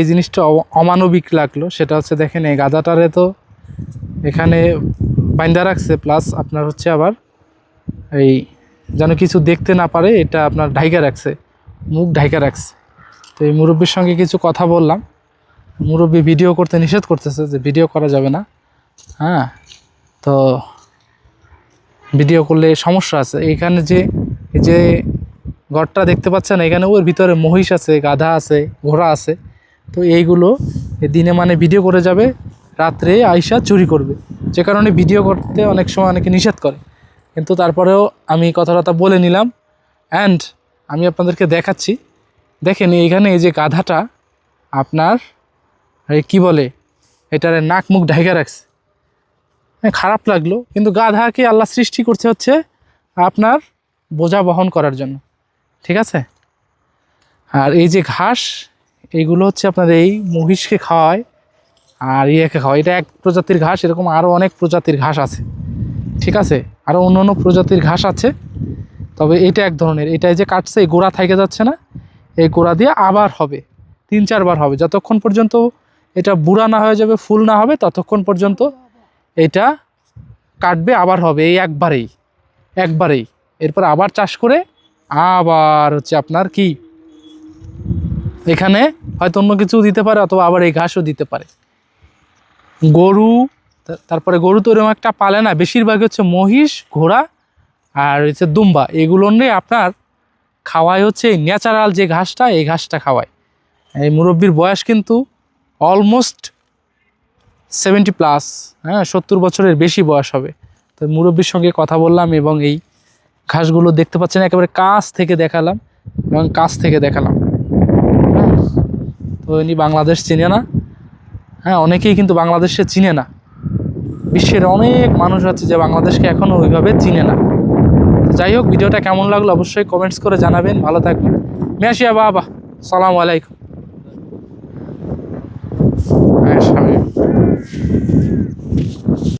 এই জিনিসটা অমানবিক লাগল। সেটা হচ্ছে দেখেন, এই গাধাটারে তো এখানে বাইন্দা রাখছে প্লাস আপনার হচ্ছে আবার এই যেন কিছু দেখতে না পারে, এটা আপনার ঢাইকা রাখছে, মুখ ঢাইকা রাখছে। তো এই মুরব্বীর সঙ্গে কিছু কথা বললাম। মুরব্বী ভিডিও করতে নিষেধ করতেছে যে ভিডিও করা যাবে না। হ্যাঁ তো ভিডিও করলে সমস্যা আছে। এখানে যে যে ঘরটা দেখতে পাচ্ছেন, এখানে ওর ভিতরে মহিষ আছে, গাধা আছে, ঘোড়া আছে। তো এইগুলো দিনে মানে ভিডিও করে যাবে, রাত্রে আইসা চুরি করবে। যে কারণে ভিডিও করতে অনেক সময় অনেকে নিষেধ করে। কিন্তু তারপরেও আমি কথা টথা বলে নিলাম। অ্যান্ড আমি আপনাদেরকে দেখাচ্ছি। দেখেন এইখানে এই যে গাধাটা আপনার কি বলে? এটার নাক মুখ ঢাইকা রাখছে। খারাপ লাগল। কিন্তু গাধাকে আল্লাহ সৃষ্টি করছে হচ্ছে আপনার বোঝা বহন করার জন্য। ঠিক আছে? আর এই যে ঘাস এইগুলো হচ্ছে আপনার এই মহিষকে খাওয়ায় আর ইয়েকে খাওয়ায়। এটা এক প্রজাতির ঘাস, এরকম আরও অনেক প্রজাতির ঘাস আছে। ঠিক আছে? আরও অন্য অন্য প্রজাতির ঘাস আছে। তবে এটা এক ধরনের। এটা যে কাটছে, এই গোড়া থেকে যাচ্ছে না? এই গোড়া দিয়ে আবার হবে। তিন, চারবার হবে। যতক্ষণ পর্যন্ত এটা বুড়া না হয়ে যাবে, ফুল না হবে, ততক্ষণ পর্যন্ত এটা কাটবে, আবার হবে। এই একবারেই। একবারেই। এরপর আবার চাষ করে আবার হচ্ছে আপনার কি? এখানে হয়তো অন্য কিছু দিতে পারে, অথবা আবার এই ঘাসও দিতে পারে। গরু তারপরে গরু তো এরকম একটা পালে না বেশিরভাগই হচ্ছে মহিষ, ঘোড়া, আর হচ্ছে দুম্বা। এগুলো নিয়ে আপনার খাওয়ায় হচ্ছে এই ন্যাচারাল যে ঘাসটা, এই ঘাসটা খাওয়ায় এই মুরব্বীর বয়স কিন্তু অলমোস্ট সেভেন্টি প্লাস হ্যাঁ সত্তর বছরের বেশি বয়স হবে। তো মুরব্বীর সঙ্গে কথা বললাম এবং এই ঘাসগুলো দেখতে পাচ্ছেন, একেবারে কাছ থেকে দেখালাম এবং কাছ থেকে দেখালাম। ইনি বাংলাদেশ চিনে না। হ্যাঁ অনেকেই কিন্তু বাংলাদেশে চিনে না। বিশ্বের অনেক মানুষ আছে যে বাংলাদেশকে এখনও ওইভাবে চিনে না। যাই হোক, ভিডিওটা কেমন লাগল অবশ্যই কমেন্টস করে জানাবেন। ভালো থাকবেন। মেশিয়া বাবা সালাম আলাইকুম।